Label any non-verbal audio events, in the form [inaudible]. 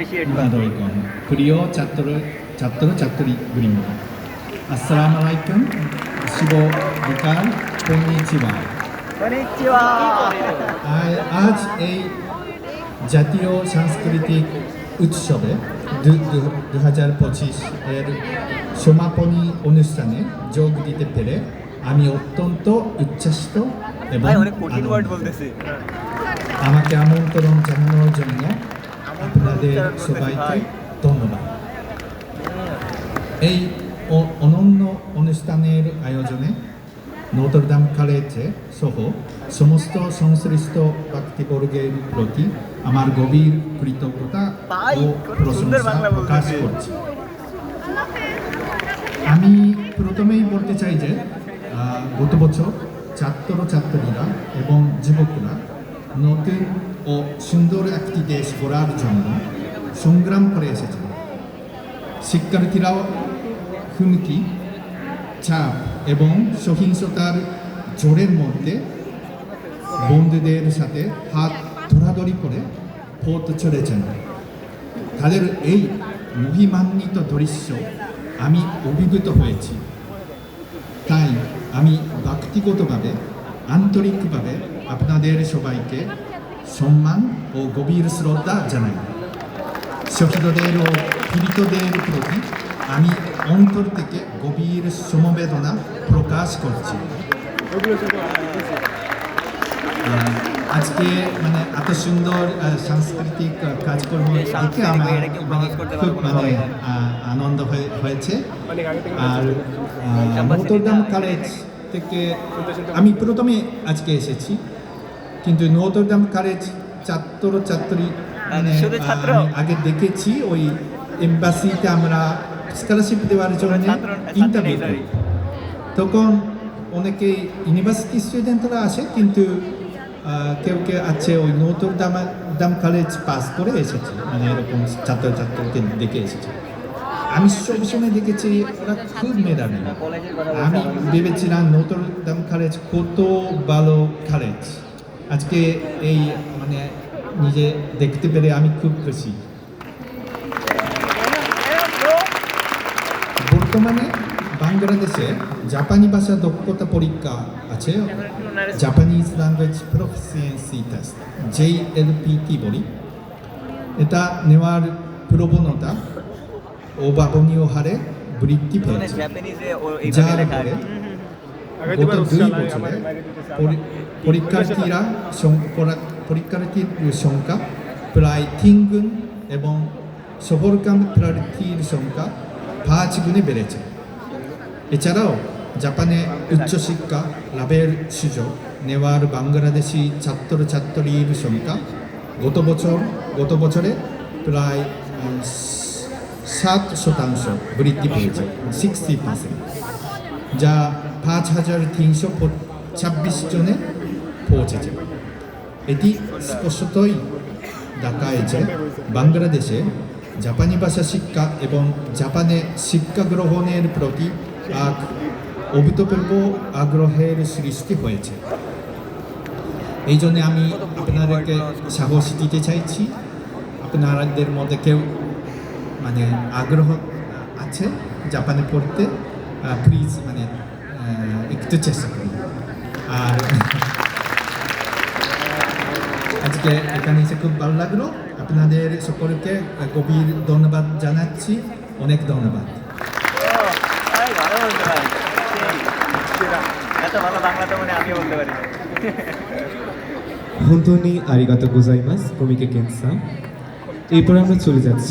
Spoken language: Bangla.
appreciate আদরিকন প্রিয় ছাত্র ছাত্র ছাত্রী বৃন্দ আসসালামু আলাইকুম শুভ বিকাল কন্নিচিবা Konnichiwa! আজ এই জাতীয় সাংস্কৃতিক উৎসবে দু হাজার পঁচিশ এর সমাপনী অনুষ্ঠানে যোগ দিতে পেরে আমি অত্যন্ত উচ্ছ্বাসিত এবং আমাকে আমন্ত্রণ জানানোর জন্য আপনাদের সবাইকে ধন্যবাদ এই অনন্য অনুষ্ঠানের আয়োজনে নটরডাম কলেজে সহ সমস্ত সংশ্লিষ্ট ব্যক্তিবর্গের প্রতি আমার গভীর কৃতজ্ঞতা ও প্রশংসা প্রকাশ। করছি আমি প্রথমেই বলতে চাই যে গত বছর ছাত্র ছাত্রীরা এবং যুবকরা নতুন ও সুন্দর একটি দেশ গড়ার জন্য সংগ্রাম করে এসেছেন শিক্ষার্থীরাও হুমকি, চাপ এবং সহিংসতার জোরের মধ্যে বন্ধুদের সাথে হাত ধরাধরি করে পথ চলেছেন। তাদের এই মহিমান্বিত দৃশ্য আমি অভিভূত হয়েছি। তাই আমি ব্যক্তিগতভাবে আন্তরিকভাবে আপনাদের সবাইকে সম্মান ও গভীর শ্রদ্ধা জানাই। শহীদদের ও পীড়িতদের প্রতি আমি অন্তর থেকে গভীর সমবেদনা প্রকাশ করছি। আজকে মানে এত সুন্দর সাংস্কৃতিক কাজকর্ম দেখে আমার মানে খুব মানে আনন্দ হয়ে- হয়েছে। আর Campus নতরদাম কলেজ থেকে আমি প্রথমে আজকে এসেছি কিন্তু নতরদাম কলেজ ছাত্র ছাত্রী মানে আগে দেখেছি ওই এম্বাসিতে আমরা স্কলারশিপ দেওয়ার জন্য ইন্টারভিউ করি তখন অনেকে ইউনিভার্সিটি স্টুডেন্টরা আসে কিন্তু কেউ কেউ আছে ওই নতুন দাম দাম কলেজ পাস করে এসেছে মানে এরকম ছাত্র ছাত্রছাত্রীকে দেখে এসেছে। আমি সবসময় দেখেছি, ওরা খুব মেধাবী। আমি ভেবেছিলাম নতুন দাম কলেজ কত ভালো কলেজ আজকে এই মানে নিজে দেখতে পেরে আমি খুব খুশি। বর্তমানে বাংলাদেশে জাপানি ভাষা দক্ষতা পরীক্ষা আছে। Japanese language proficiency test JLPT বলি। এটা নেওয়ার প্রবণতা অভাবনীয় হারে বৃদ্ধি মানে পেয়েছে। যার ফলে গত দুই বছরে পরীক্ষার্থীরা পরীক্ষার্থীর সংখ্যা প্রায় তিন গুণ এবং সফরকাম প্রার্থীর সংখ্যা পাঁচ গুণে বেড়েছে। এছাড়াও জাপানে উচ্চশিক্ষা লাভের সুযোগ নেওয়ার বাংলাদেশি ছাত্রছাত্রীর সংখ্যা গত বছর গত বছরে প্রায় সাত শতাংশ বৃদ্ধি পেয়েছে সিক্সটি পার্সেন্ট যা পাঁচ হাজার তিনশো ছাব্বিশ জনে পৌঁছেছে। এটি স্পষ্টতই দেখায় যে বাংলাদেশে জাপানি ভাষা শিক্ষা এবং জাপানে শিক্ষা গ্রহণের প্রতি এক অভূতপূর্ব আগ্রহের সৃষ্টি হয়েছে। এই জন্য আমি আপনাদেরকে সাহস দিতে চাইছি। আপনাদের মধ্যে কেউ মানে আগ্রহ আছে জাপানে পড়তে। প্লিজ মানে একটু চেষ্টা করুন। আর [laughs] আজকে এখানে এসে খুব ভালো লাগল। আপনাদের সকলকে গভীর ধন্যবাদ জানাচ্ছি। অনেক ধন্যবাদ। এরপর আমরা চলে যাচ্ছি।